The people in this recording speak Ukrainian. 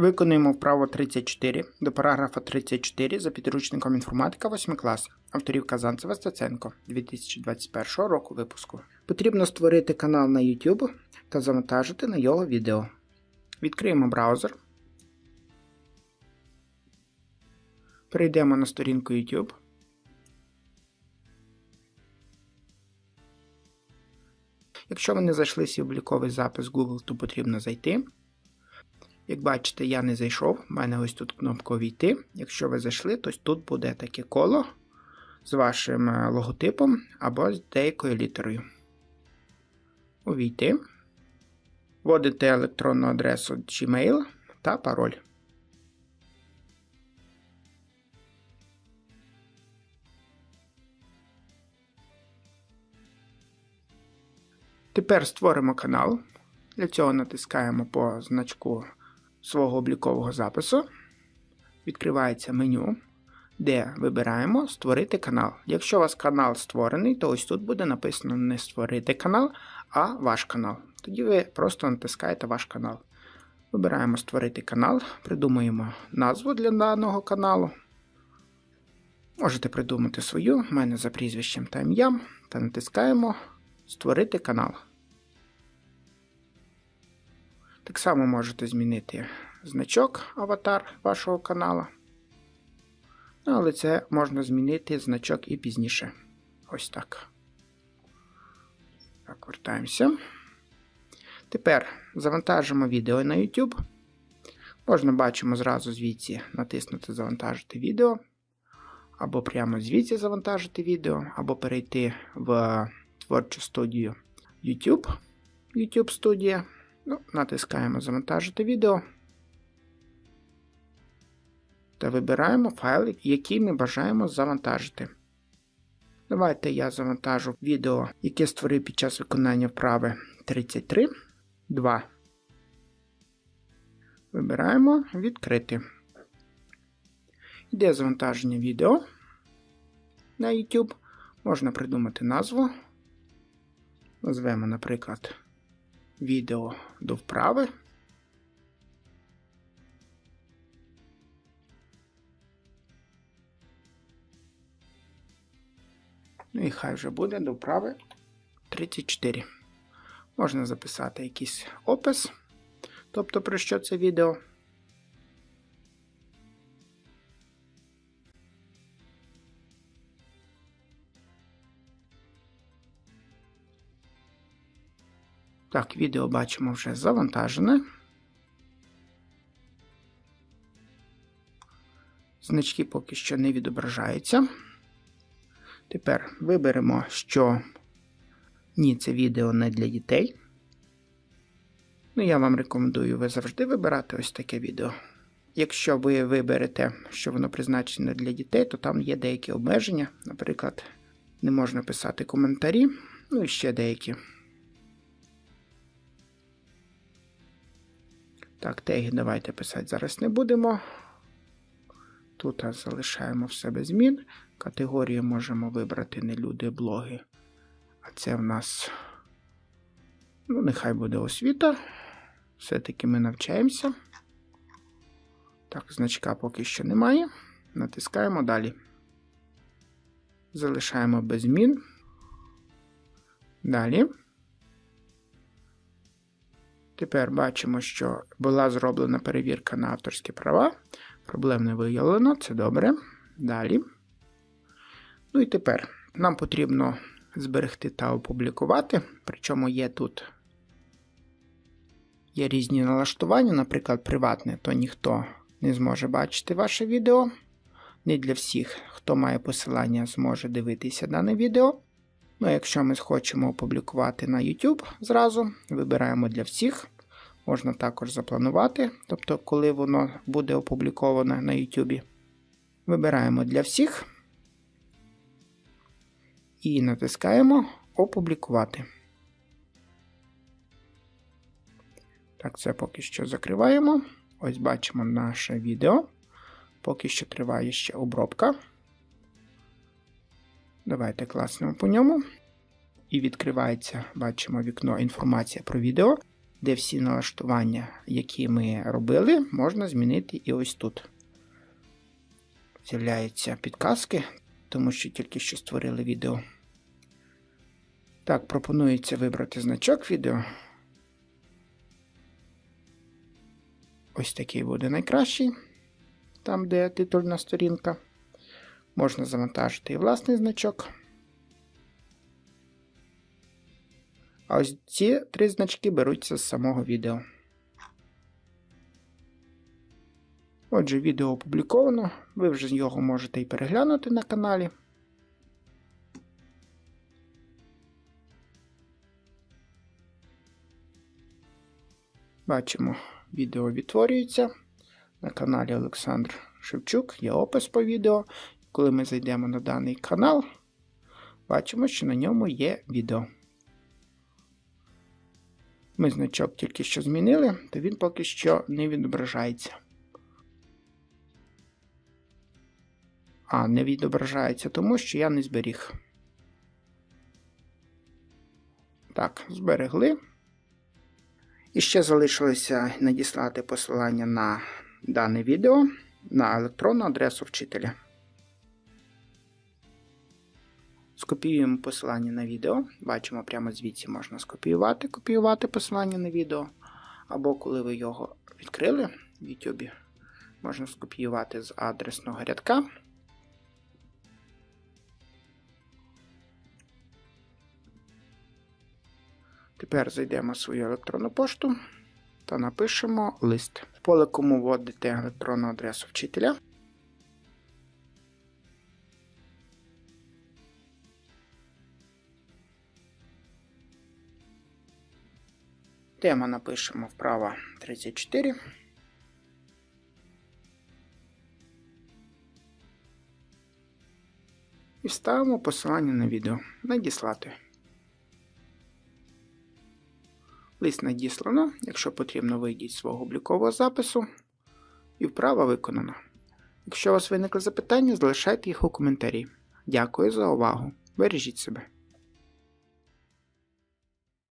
Виконуємо вправо 34 до параграфа 34 за підручником інформатика 8 клас авторів Казанцева Стаценко 2021 року випуску. Потрібно створити канал на YouTube та завантажити на його відео. Відкриємо браузер. Перейдемо на сторінку YouTube. Якщо ви не зайшли в обліковий запис Google, то потрібно зайти. Як бачите, я не зайшов, У мене ось тут кнопка Увійти. Якщо ви зайшли, то тут буде таке коло з вашим е, логотипом або з деякою літерою. Увійти. Вводите електронну адресу Gmail та пароль. Тепер створимо канал. Для цього натискаємо по значку свого облікового запису. Відкривається меню, де вибираємо Створити канал. Якщо у вас канал створений, то ось тут буде написано не створити канал, а ваш канал. Тоді ви просто натискаєте ваш канал. Вибираємо Створити канал, придумаємо назву для даного каналу. Можете придумати свою, в мене за прізвищем та ім'ям, та натискаємо Створити канал. Так само можете змінити значок аватар вашого каналу. Ну, але це можна змінити значок і пізніше. Ось так. Так, вертаємося. Тепер завантажимо відео на YouTube. Можна бачимо зразу звідси натиснути Завантажити відео. Або прямо звідси завантажити відео, або перейти в творчу студію YouTube. YouTube студія. Ну, Натискаємо Завантажити відео. Та вибираємо файл, який ми бажаємо завантажити. Давайте я завантажу відео, яке створив під час виконання вправи 33. 2. Вибираємо Відкрити. Йде завантаження відео на YouTube. Можна придумати назву. Назвемо, наприклад, відео до вправи. Ну і хай вже буде до вправи 34. Можна записати якийсь опис, тобто про що це відео. Так, відео бачимо вже завантажене. Значки поки що не відображаються. Тепер виберемо, що ні, це відео не для дітей. Ну, я вам рекомендую ви завжди вибирати ось таке відео. Якщо ви виберете, що воно призначене для дітей, то там є деякі обмеження. Наприклад, не можна писати коментарі, ну і ще деякі. Так, теги давайте писати зараз не будемо. Тут залишаємо в себе змін. Категорію можемо вибрати не люди, блоги. А це в нас, ну, нехай буде освіта. Все-таки ми навчаємося. Так, значка поки що немає. Натискаємо далі. Залишаємо без змін. Далі. Тепер бачимо, що була зроблена перевірка на авторські права. Проблем не виявлено, це добре. Далі. Ну і тепер нам потрібно зберегти та опублікувати. Причому є тут є різні налаштування, наприклад, приватне, то ніхто не зможе бачити ваше відео. Не для всіх, хто має посилання, зможе дивитися дане відео. Ну, якщо ми хочемо опублікувати на YouTube зразу, вибираємо для всіх. Можна також запланувати, тобто, коли воно буде опубліковане на YouTube. Вибираємо для всіх і натискаємо Опублікувати. Так, це поки що закриваємо. Ось бачимо наше відео. Поки що триває ще обробка. Давайте класнемо по ньому. І відкривається, бачимо вікно інформація про відео. де всі налаштування, які ми робили, можна змінити і ось тут. З'являються підказки, тому що тільки що створили відео. Так, пропонується вибрати значок відео. Ось такий буде найкращий, там, де титульна сторінка. Можна завантажити і власний значок. А ось ці три значки беруться з самого відео. Отже, відео опубліковано, ви вже його можете і переглянути на каналі. Бачимо, відео відтворюється. На каналі Олександр Шевчук є опис по відео. Коли ми зайдемо на даний канал, бачимо, що на ньому є відео. Ми значок тільки що змінили, то він поки що не відображається. А, не відображається, тому що я не зберіг. Так, зберегли. І ще залишилося надіслати посилання на дане відео на електронну адресу вчителя. Скопіюємо посилання на відео. Бачимо, прямо звідси можна скопіювати, копіювати посилання на відео. Або коли ви його відкрили в YouTube, можна скопіювати з адресного рядка. Тепер зайдемо в свою електронну пошту та напишемо лист. В поле кому вводите електронну адресу вчителя. Тема напишемо вправо 34. І вставимо посилання на відео. Надіслати. Лист надіслано. Якщо потрібно, вийдіть з свого облікового запису. І вправа виконана. Якщо у вас виникли запитання, залишайте їх у коментарі. Дякую за увагу. Бережіть себе.